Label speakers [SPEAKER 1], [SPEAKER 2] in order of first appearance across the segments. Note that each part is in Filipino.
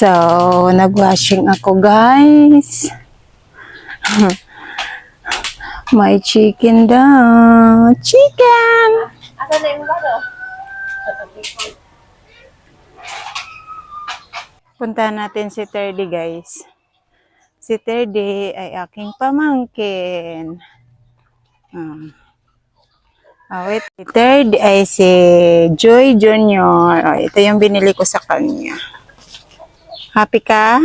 [SPEAKER 1] So, nag-washing ako, guys. May chicken daw. Chicken!
[SPEAKER 2] Asa na yung bado?
[SPEAKER 1] Punta natin si Terdy, guys. Si Terdy ay aking pamangkin. Hmm. Ah, wait. Si Terdy ay si Joy Junior. Oh, ito yung binili ko sa kanya. Happy ka?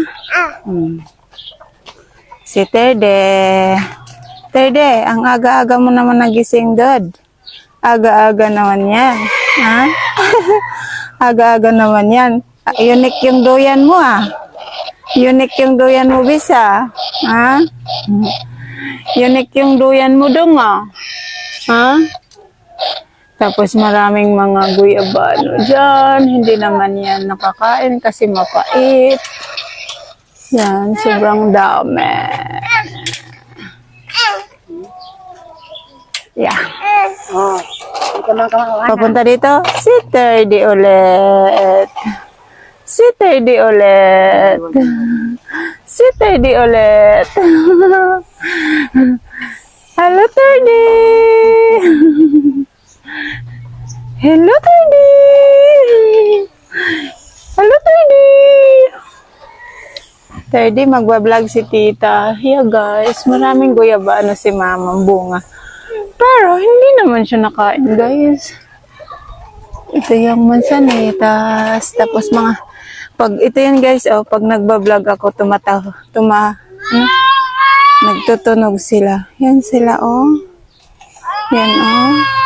[SPEAKER 1] Hmm. Si Terdy. Terdy, ang aga-aga mo naman nagising, Dad. Aga-aga naman yan. Ha? aga-aga naman yan. Ah, unique yung doyan mo ah. Unique yung doyan mo, Bisa. Ha? Unique yung doyan mo dong ah. Ha? Tapos maraming mga guyabano dyan. Hindi naman yan nakakain kasi mapait. Yan, sobrang dami. Yeah.
[SPEAKER 2] Oh.
[SPEAKER 1] Papunta dito, si Terdy ulit. Si Terdy ulit. Si Terdy ulit. Hello, Terdy. Hello, Terdy. Hello, Terdy. Terdy, magbablog si tita. Yeah, guys, maraming guyabano si mama, bunga. Pero, hindi naman siya nakain, guys. Ito yung mansanitas. Tapos mga, pag, ito yan guys, oh, pag nagbablog ako, tumataw, tuma, ano? nagtutunog sila. Yan sila, oh. Yan, oh.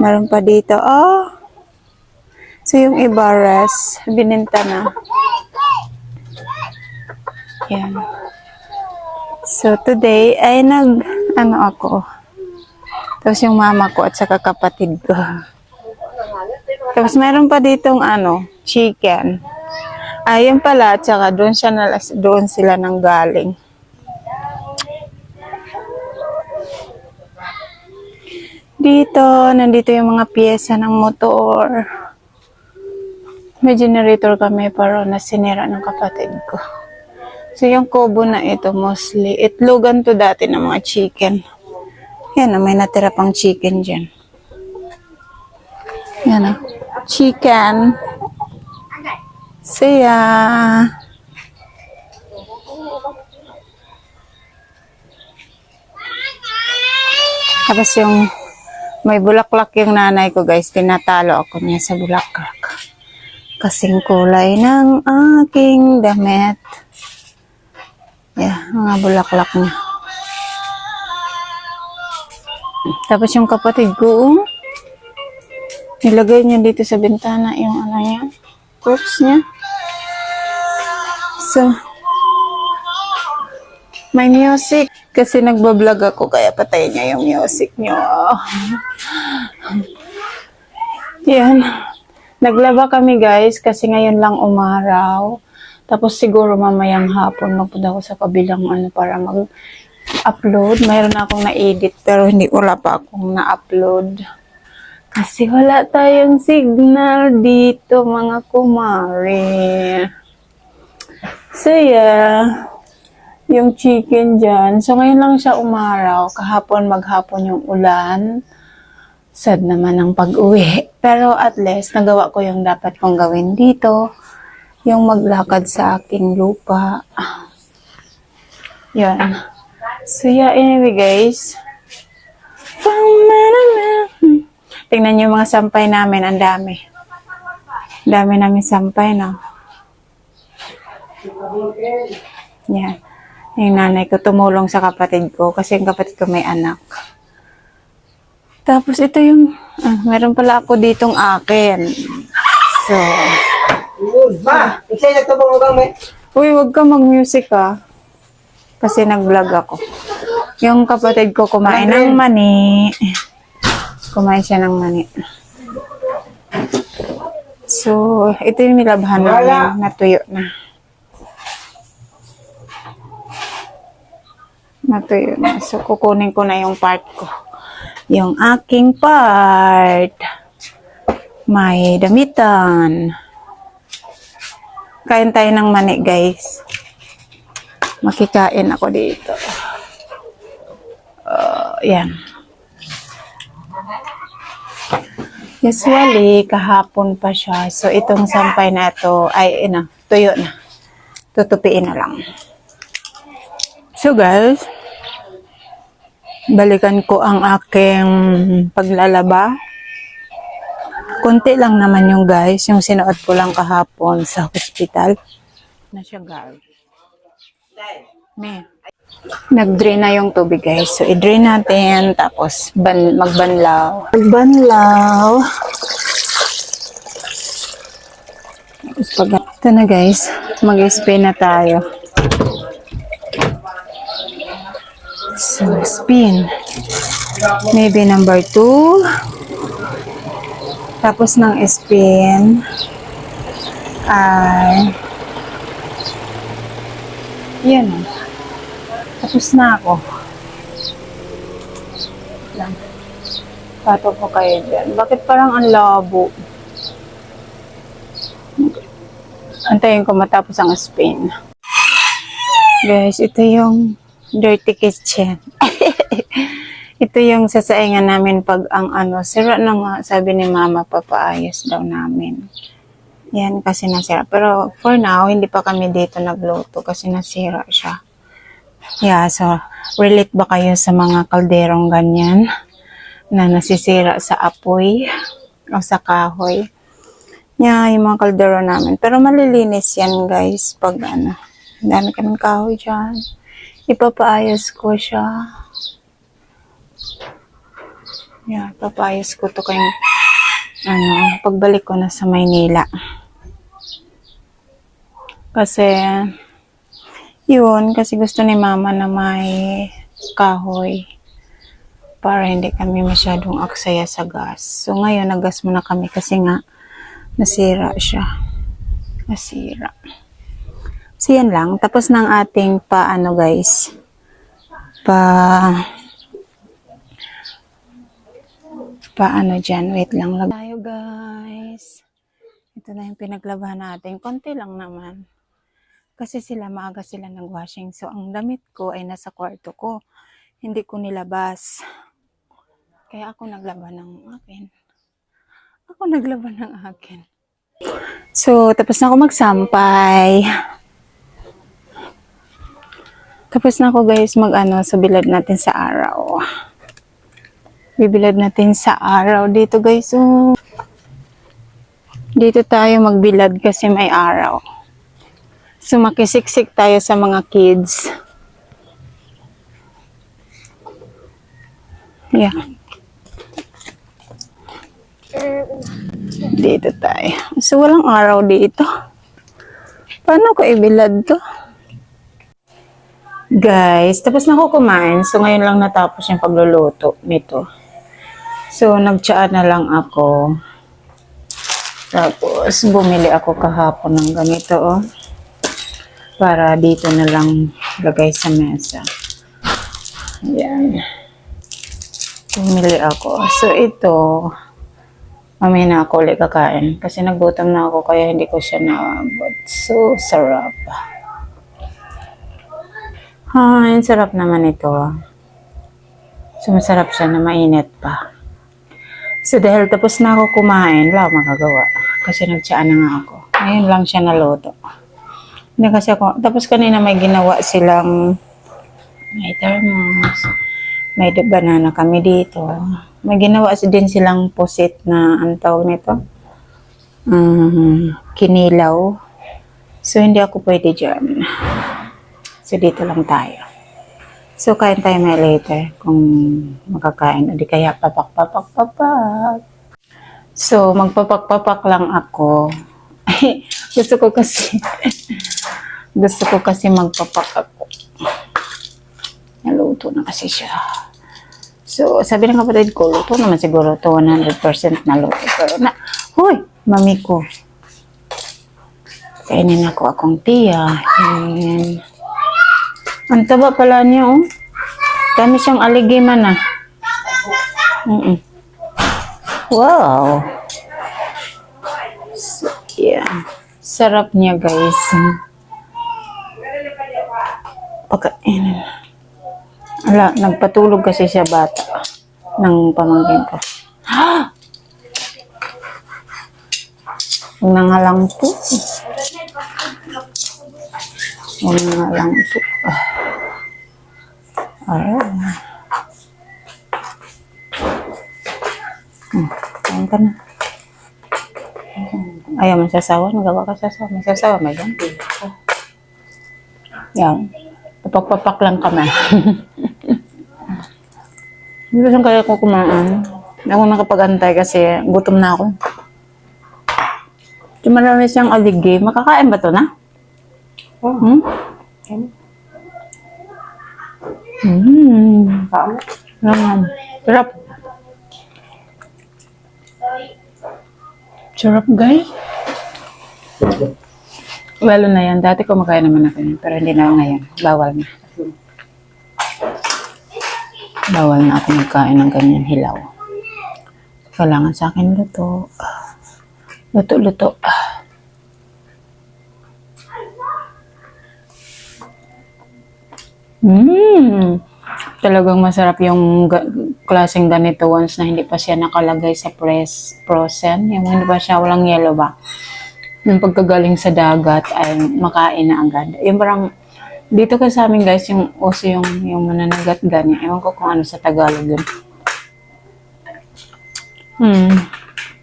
[SPEAKER 1] Meron pa dito, oh. So, yung iba, rest, bininta na. Yan. So, today, ay nag, ano ako, tapos yung mama ko at saka kapatid ko. Tapos meron pa ditong ano, chicken. Ayun pala, at saka doon, siya na, doon sila nang galing. Dito, nandito yung mga pyesa ng motor. May generator kami pero nasinira ng kapatid ko. So yung kubo na ito mostly, itlogan to dati ng mga chicken. Yan na, may natira pang chicken dyan. Yan na. Chicken. Siya. Tapos yung may bulaklak yung nanay ko guys, tinatalo ako niya sa bulaklak. Kasing kulay ng aking damit. Yeah, mga bulaklak niya. Tapos yung kapatid ko, oh, nilagay niya dito sa bintana yung ano niya, corpse niya. So, may music. Kasi nagbablog ako, kaya patay niya yung music niyo. Yan. Naglaba kami guys, kasi ngayon lang umaraw. Tapos siguro mamayang hapon magpunta ako sa kabilang ano para mag upload. Mayroon akong na-edit pero hindi wala pa akong na-upload. Kasi wala tayong signal dito mga kumare. So yeah, yung chicken dyan. So ngayon lang siya umaraw. Kahapon maghapon yung ulan. Sad naman ang pag-uwi. Pero at least nagawa ko yung dapat kong gawin dito. Yung maglakad sa aking lupa. Yan. So yeah, anyway guys. Tingnan niyo yung mga sampay namin. Ang dami. Ang dami namin sampay, no? Yan. Yung nanay ko tumulong sa kapatid ko kasi yung kapatid ko may anak. Tapos ito yung, ah, meron pala ako ditong akin. So,
[SPEAKER 2] Yun, ma! Isa'y nagtabang mo may.
[SPEAKER 1] uy, wag ka mag-music ah. Kasi nag-vlog ako. Yung kapatid ko kumain ng mani. Kumain siya ng mani. So, ito yung nilabhan namin. Natuyo na. Natuyo na. So, kukunin ko na yung part ko. Yung aking part. May damitan. Kain tayo ng mani, guys. Makikain ako dito. Uh, yan. Usually, kahapon pa siya. So, itong sampay na ito ay, ina, tuyo na. Tutupiin na lang. So, guys, balikan ko ang aking paglalaba. Konti lang naman yung guys, yung sinuot ko lang kahapon sa hospital. Na siya, guys. Me. Nag-drain na yung tubig guys. So, i-drain natin. Tapos, ban magbanlaw. Magbanlaw. Tapos, pag... Ito na guys. Mag-spin na tayo. So, spin. Maybe number two. Tapos ng spin ay yan. Tapos na ako. Lang. Pato ko kayo dyan. Bakit parang ang labo? Antayin ko matapos ang spin. Guys, ito yung dirty kitchen. ito yung sasaingan namin pag ang ano, sira na nga, sabi ni mama, papaayos daw namin. Yan, kasi nasira. Pero for now, hindi pa kami dito nagluto kasi nasira siya. Yeah, so, relate ba kayo sa mga kalderong ganyan na nasisira sa apoy o sa kahoy? Yeah, yung mga kaldero namin. Pero malilinis yan, guys, pag ano. Dami kaming kahoy dyan. Ipapaayos ko siya. Yeah, papaayos ko to kayong ano, pagbalik ko na sa Maynila. Kasi, yun, kasi gusto ni mama na may kahoy para hindi kami masyadong aksaya sa gas. So, ngayon, nagas muna kami kasi nga, nasira siya. Nasira. So, yan lang. Tapos ng ating pa, ano guys, pa, pa ano dyan. Wait lang. Lag tayo guys. Ito na yung pinaglabahan natin. Konti lang naman. Kasi sila, maaga sila nag-washing. So, ang damit ko ay nasa kwarto ko. Hindi ko nilabas. Kaya ako naglaban ng akin. Ako naglaban ng akin. So, tapos na ako magsampay. Tapos na ako guys mag-ano sa bilad natin sa araw. Bibilad natin sa araw dito guys. Oh. Dito tayo magbilad kasi may araw. So makisiksik tayo sa mga kids. Yeah. Dito tayo. So walang araw dito. Paano ko ibilad to? Guys, tapos na ako kumain. So ngayon lang natapos yung pagluluto nito. So nagtsaa na lang ako. Tapos bumili ako kahapon ng ganito oh. Para dito na lang lagay sa mesa. Ayan. Bumili ako. So ito, mamaya na ako ulit kakain. Kasi nagutom na ako kaya hindi ko siya naabot. So, sarap. Ay, sarap naman ito. So, masarap siya na mainit pa. So, dahil tapos na ako kumain, wala akong magagawa. Kasi nagtsaan na nga ako. Ngayon lang siya naluto. Hindi kasi ako, tapos kanina may ginawa silang, may thermos, may banana kami dito. May ginawa din silang pusit na, ang tawag nito? Um, kinilaw. So, hindi ako pwede dyan. So, dito lang tayo. So, kain tayo may later kung makakain. O di kaya papak, papak, papak. So, magpapak-papak lang ako. gusto ko kasi, gusto ko kasi magpapak ako. Naluto na kasi siya. So, sabi ng kapatid ko, luto naman siguro to 100% na luto. Pero na, hoy, mami ko. Kainin ako akong tiya. Ayan. Ang taba pala niya, oh. Dami siyang aligiman, ah. Mm-mm. Wow. So, yeah. Sarap niya, guys. Pagkainin. Ala, nagpatulog kasi siya bata ng pamangkin ko. Huwag na nga lang po. Huwag na nga lang po. Ah. Ah. Hmm, kain ka na. Ayaw mo sasawa? Magawa ka sasawa. May sasawa, may ganti. Yan. Papak-papak lang kami. Hindi ko kaya ko kumaan. Hindi ako nakapag-antay kasi gutom na ako. Di marami siyang aligay. Makakain ba to na?
[SPEAKER 2] Oh,
[SPEAKER 1] Hmm? Hmm. Naman. Sarap. Sarap, guys. Lalo na yan. Dati kumakain naman ako yun. Pero hindi na ako ngayon. Bawal na. Bawal na ako magkain ng ganyan hilaw. Kailangan sa akin luto. Luto, luto. Mmm. Talagang masarap yung ga- klaseng ganito once na hindi pa siya nakalagay sa press frozen. Yung hindi pa siya walang yellow ba. Yung pagkagaling sa dagat ay makain na agad. Yung parang dito kasi sa amin guys, yung uso yung, yung mananagat ganyan. Ewan ko kung ano sa Tagalog yun. Hmm.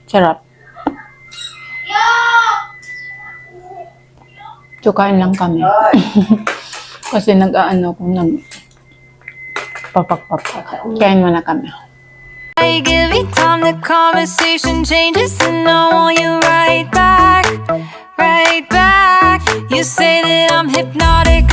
[SPEAKER 1] Sarap. So, kain lang kami. Kasi nag-aano kung nag papak-papak. Kain muna kami.
[SPEAKER 3] You give me time, the conversation changes, and I want you right back, right back. You say that I'm hypnotic,